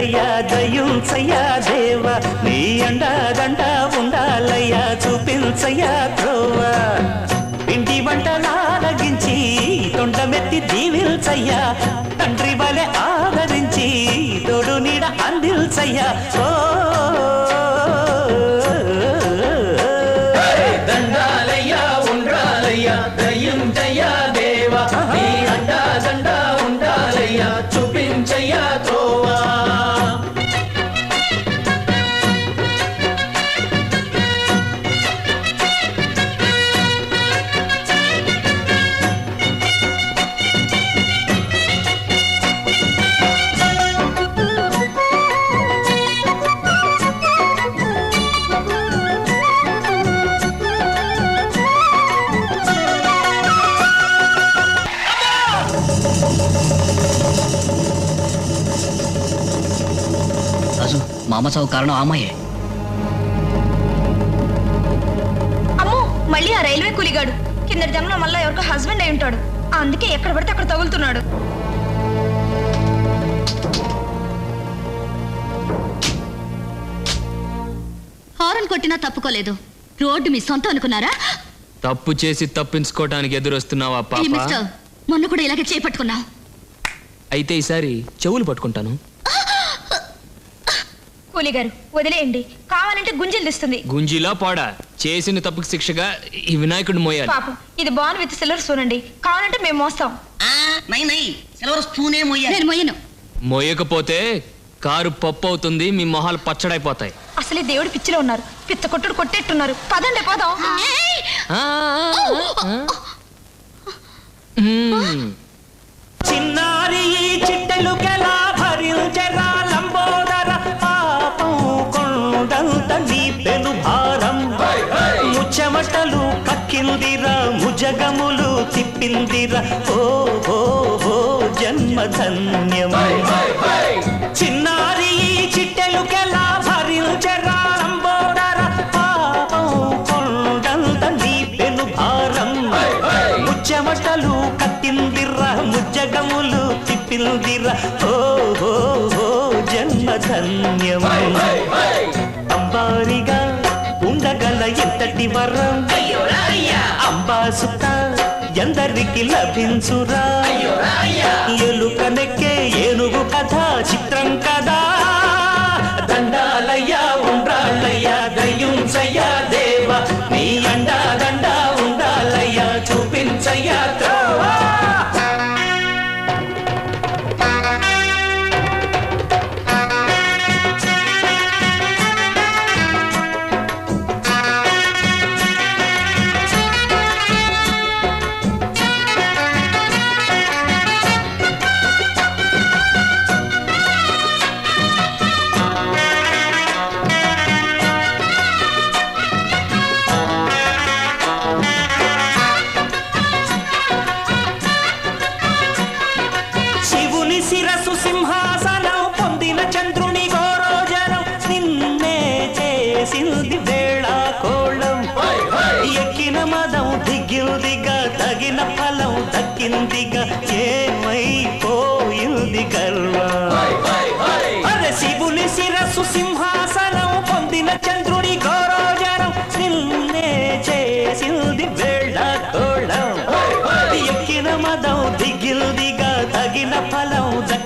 ఉండాలయ్యా దయించయ్యా దేవ. నీ అండ దండ ఉండాలయ్య చూపించయ్య త్రోవ. పిండి వంటలారగించి తొండమెత్తి దీవిల్చయ్యా తండ్రి వలె ఆదరించి తోడు నీడ అందిల్చయ్యా ఓ అమ్మ చావు కారణం ఆ అమ్మాయే. అమ్మో మళ్ళీ ఆ రైల్వే కూలిగాడు. కిందటి జన్మలో మళ్ళీ ఎవరికో హస్బెండ్ అయి ఉంటాడు. అందుకే ఎక్కడ పడితే అక్కడ తగులుతున్నాడు. హారన్ కొట్టినా తప్పుకోలేదు. రోడ్డు మీ సొంతం అనుకున్నారా? తప్పు చేసి తప్పించుకోవడానికి ఎదురొస్తున్నావా పాప? మిస్టర్ మొన్న కూడా ఇలాగే చేపట్టుకున్నావు. అయితే ఈసారి చెవులు పట్టుకుంటాను. కూలిగారు వదిలేయండి. కావాలంటే గుంజలు తెస్తుంది. గుంజిలా పోడా? చేసిన తప్పుకి శిక్షగా ఈ వినాయకుడు మోయాలి. పాపం ఇది బాన్ విత్ సిల్వర్ స్పూన్ అండి. కావాలంటే మేము మోస్తాం. నై నై సిల్వర్ స్పూనే మొయ్యాలి నేను మొయ్యను మోయకపోతే కారు పప్పు అవుతుంది మీ మొహాలు పచ్చడైపోతాయి. అసలే దేవుడి పిచ్చిలో ఉన్నారు. పిత్త కొట్టుడు కొట్టేట్టున్నారు. పదండి పోదాం. ఆ, ఆ, ఆ. మ్మ్. చిన్నారి కక్కిందిరా ముజగములు తిప్పిందిరా. ఓ ఓ ఓ జన్మధన్యం చిన్నారి చిట్టెలుకెలా భరించరా లంబోదర. పాపం కొండంత నీ పెను భారం. ముచ్చమటలు కట్టిందిర్రా ముజ్జగములు తిప్పిందిర్రా ఓ ఓ ఓ జన్మధన్యం అంబారిగా ఉండగల ఎంతటి వరం? అంబాసుత ఎందరికి లభించురా. ఎలుక నెక్కే ఏనుగు కథ చిత్రం కదా. దండాలయ్యా ఉండ్రాళ్ళయ్యా దయ్యుంచయ్యా దేవ. నీ అండా దండా ఉండాలయ్యా చూపించయ్యా. శిరసు సింహాసనం పొందిన చంద్రుని గోరోజనం. నిన్నే చేసింది వేళ కోళం ఎక్కిన మదం దిగిందిగా తగిన ఫలం దక్కిందిగా ఏమైపోయింది గర్వం అరే శివుని శిరసు సింహాసనం పొందిన చంద్రుని గోరోజనం.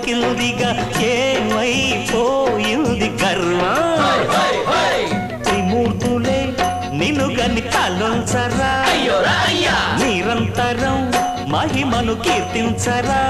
దొరికిందిగా ఏమైపోయింది కర్మ? త్రిమూర్తులే నిన్ను గని తలొంచరా? నిరంతరం మహిమను కీర్తించరా?